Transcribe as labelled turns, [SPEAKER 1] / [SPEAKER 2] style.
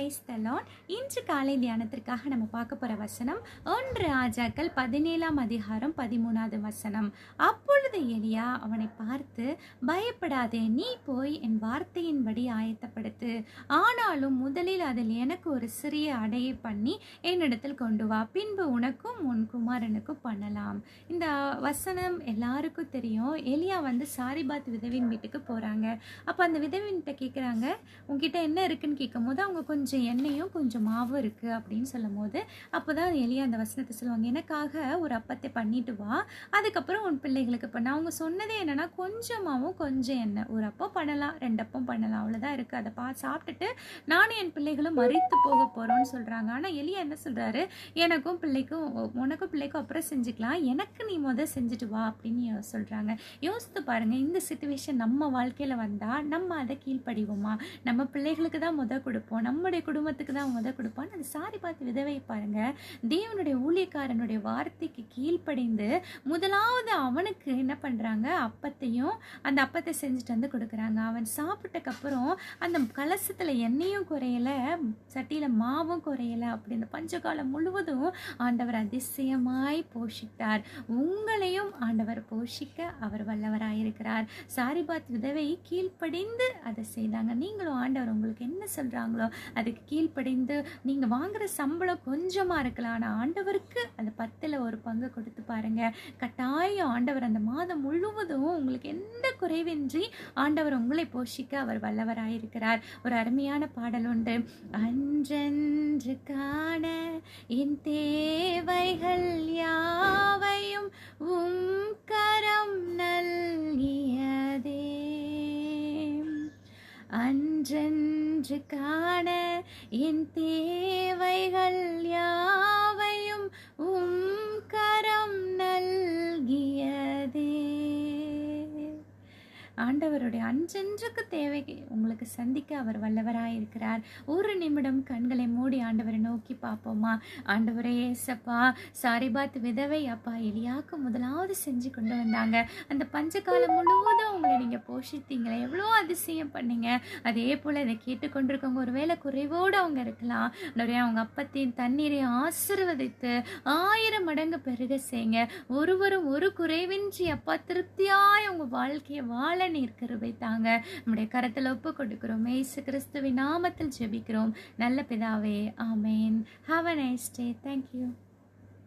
[SPEAKER 1] Price தலான் இன்று காலை தியானத்திற்காக நம்ம பார்க்க போகிற வசனம் ஒன்று ராஜாக்கள் பதினேழாம் அதிகாரம் பதிமூணாவது வசனம். அப்பொழுது எலியா அவனை பார்த்து பயப்படாதே நீ போய் என் வார்த்தையின்படி ஆயத்தப்படுத்து. ஆனாலும் முதலில் அதில் எனக்கு ஒரு சிறிய அடையை பண்ணி என்னிடத்தில் கொண்டு வா. பின்பு உனக்கும் உன் குமாரனுக்கும் பண்ணலாம். இந்த வசனம் எல்லாருக்கும் தெரியும். எலியா வந்து சாரிபாத் விதவின் வீட்டுக்கு போகிறாங்க அப்போ அந்த விதவின்கிட்ட கேட்குறாங்க உங்ககிட்ட என்ன இருக்குன்னு கேட்கும்போது அவங்க கொஞ்சம் எண்ணெயும் கொஞ்சம் மாவும் இருக்குது அப்படின்னு சொல்லும் போது அப்போ தான் எலியா அந்த வசனத்தை சொல்லுவாங்க எனக்காக ஒரு அப்பத்தை பண்ணிட்டு வா. அதுக்கப்புறம் உன் பிள்ளைகளுக்கு பண்ண. அவங்க சொன்னதே என்னன்னா கொஞ்சமாகவும் கொஞ்சம் எண்ணெய். ஒரு அப்பம் பண்ணலாம் ரெண்டு அப்பம் பண்ணலாம். அவ்வளோதான் இருக்குது அதை பா சாப்பிட்டுட்டு நானும் என் பிள்ளைகளும் மறித்து போக போகிறோம்னு சொல்கிறாங்க ஆனால் எலியா என்ன சொல்கிறாரு எனக்கும் பிள்ளைக்கும் உனக்கும் பிள்ளைக்கும் அப்புறம் செஞ்சுக்கலாம். எனக்கு நீ முத செஞ்சுட்டு வா. அப்படின்னு சொல்கிறாங்க யோசித்து பாருங்க இந்த சுச்சுவேஷன் நம்ம வாழ்க்கையில் வந்தால் நம்ம அதை கீழ்ப்படிவோமா? நம்ம பிள்ளைகளுக்கு தான் முத கொடுப்போம். நம்முடைய குடும்பத்துக்கு தான் முத கொடுப்பான் அந்த சாரி பார்த்து விதவை பாருங்க. தேவனுடைய ஊழியக்காரனுடைய வார்த்தைக்கு கீழ்ப்படைந்து முதலாவது அவனுக்கு என்ன பண்ணுறாங்க அப்பத்தையும் அந்த அப்பத்தை செஞ்சுட்டு வந்து கொடுக்குறாங்க. அவன் சாப்பிட்டக்கப்புறம் அந்த கலசத்தில் எண்ணெயும் குறையலை சட்டியில் மாவும் குறையலை அப்படி அந்த பஞ்சகாலம் முழுவதும் ஆண்டவர் அதிசயமாய் போஷித்தார். உங்களையும் ஆண்டவர் போஷிக்க அவர் வல்லவராயிருக்கிறார். சாரிபாத் விதவை கீழ்ப்படிந்து அதை செய்தாங்க. நீங்களும் ஆண்டவர் உங்களுக்கு என்ன சொல்கிறாங்களோ அதுக்கு கீழ்ப்படைந்து நீங்கள் வாங்குற சம்பளம் கொஞ்சமாக இருக்கலாம். ஆனால் ஆண்டவருக்கு அந்த பத்தில் ஒரு பங்கு கொடுத்து பாருங்கள் கட்டாயம் ஆண்டவர் அந்த மாதம் முழுவதும் உங்களுக்கு எந்த குறைவின்றி ஆண்டவர் உங்களை போஷிக்க அவர் வல்லவராயிருக்கிறார் ஒரு அருமையான பாடல் உண்டு. அன்றென்று காண என் தேவைகள் யாவையும் உம் கரம் நல்கியதே. அன்றென்று காண என் தேவைகள் ஆண்டவருடைய அன்றென்றுக்கு தேவை உங்களுக்கு சந்திக்க அவர் வல்லவராயிருக்கிறார் ஒரு நிமிடம் கண்களை மூடி ஆண்டவரை நோக்கி பார்ப்போமா? ஆண்டவரே ஏசப்பா சாரிபாத் விதவை அப்பா எலியாக்கு முதலாவது செஞ்சு கொண்டு வந்தாங்க. அந்த பஞ்சகாலம் முழுவதும் உங்களை நீங்கள் போஷித்தீங்களே எவ்வளோ அதிசயம் பண்ணீங்க. அதே போல் இதை கேட்டுக்கொண்டிருக்கவங்க ஒருவேளை குறைவோடு அவங்க இருக்கலாம். நிறைய அவங்க அப்பத்தின் தண்ணீரை ஆசிர்வதித்து ஆயிரம் மடங்கு பெருக செய்யுங்க. ஒருவரும் ஒரு குறைவின்றி அப்பா திருப்தியாய் உங்கள் வாழ்க்கையை வாழ நீர் கருவை தாங்க நம்முடைய கரத்தில் ஒப்பு கொடுக்கிறோம் ஏசு கிறிஸ்துவின் நாமத்தில் ஜெபிக்கிறோம். நல்ல பிதாவே ஆமேன். Have a nice day thank you